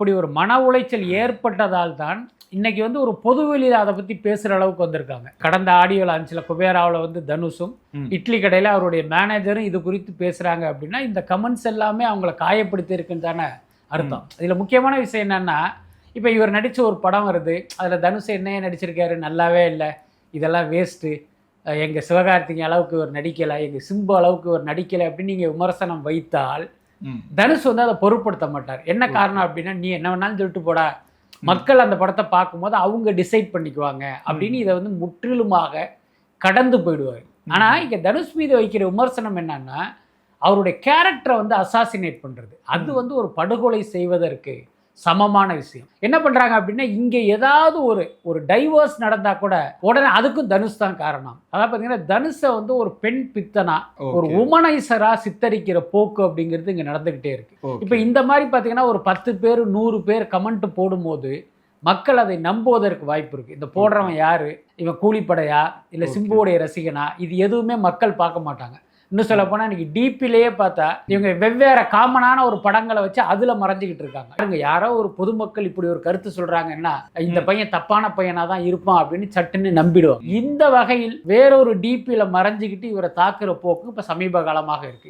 அப்படி ஒரு மன உளைச்சல் ஏற்பட்டதால் தான் இன்னைக்கு வந்து ஒரு பொது வெளியில் அதை பற்றி பேசுகிற அளவுக்கு வந்திருக்காங்க கடந்த ஆடியோ லான்ச்சில் குபேராவில் வந்து தனுஷும். இட்லி கடையில் அவருடைய மேனேஜரும் இது குறித்து பேசுகிறாங்க அப்படின்னா இந்த கமெண்ட்ஸ் எல்லாமே அவங்கள காயப்படுத்தி இருக்குன்னு தானே அர்த்தம் இதில் முக்கியமான விஷயம் என்னன்னா இப்போ இவர் நடித்த ஒரு படம் வருது அதில் தனுஷ் என்னையே நடிச்சிருக்காரு நல்லாவே இல்லை இதெல்லாம் வேஸ்ட்டு எங்கள் சிவகார்த்திகேயன் அளவுக்கு இவர் நடிக்கலை எங்கள் சிம்பு அளவுக்கு இவர் நடிக்கலை அப்படின்னு நீங்கள் விமர்சனம் வைத்தால். தனுஷ் வந்து அதை பொருட்படுத்த மாட்டார். என்ன காரணம் அப்படின்னா நீ என்ன வேணாலும் சொல்லிட்டு போடா. மக்கள் அந்த படத்தை பார்க்கும்போது அவங்க டிசைட் பண்ணிக்குவாங்க. அப்படின்னு இதை வந்து முற்றிலுமாக கடந்து போயிடுவார். ஆனா இங்க தனுஷ் மீது வைக்கிற விமர்சனம் என்னன்னா அவருடைய கேரக்டரை வந்து அசாசினேட் பண்றது. அது வந்து ஒரு படுகொலை செய்வதற்கு சமமான விஷயம். என்ன பண்றாங்க அப்படின்னா இங்க ஏதாவது ஒரு ஒரு டைவர்ஸ் நடந்தா கூட உடனே அதுக்கும் தனுஷ் தான் காரணம். அதாவது பார்த்தீங்கன்னா தனுஷை வந்து ஒரு பெண் பித்தனா ஒரு Okay. உமனைசரா சித்தரிக்கிற போக்கு அப்படிங்கிறது இங்க நடந்துகிட்டே இருக்கு. இப்போ இந்த மாதிரி பார்த்தீங்கன்னா ஒரு பத்து பேர் நூறு பேர் கமெண்ட் போடும்போது மக்கள் அதை நம்புவதற்கு வாய்ப்பு இருக்கு. இந்த போடுறவன் யாரு? இவன் கூலிப்படையா? இல்லை. சிம்புவோடைய ரசிகனா? இது எதுவுமே மக்கள் பார்க்க மாட்டாங்க. இன்னும் சொல்ல போனால் இன்னைக்கு டிபிலேயே பார்த்தா இவங்க வெவ்வேறு காமனான ஒரு படங்களை வச்சு அதில் மறைஞ்சிக்கிட்டு இருக்காங்க. பாருங்க யாரோ ஒரு பொதுமக்கள் இப்படி ஒரு கருத்து சொல்றாங்கன்னா இந்த பையன் தப்பான பையனா தான் இருப்பான் அப்படின்னு சட்டுன்னு நம்பிடுவாங்க. இந்த வகையில் வேறொரு டிபியில் மறைஞ்சிக்கிட்டு இவரை தாக்குற போக்கு இப்போ சமீப காலமாக இருக்கு.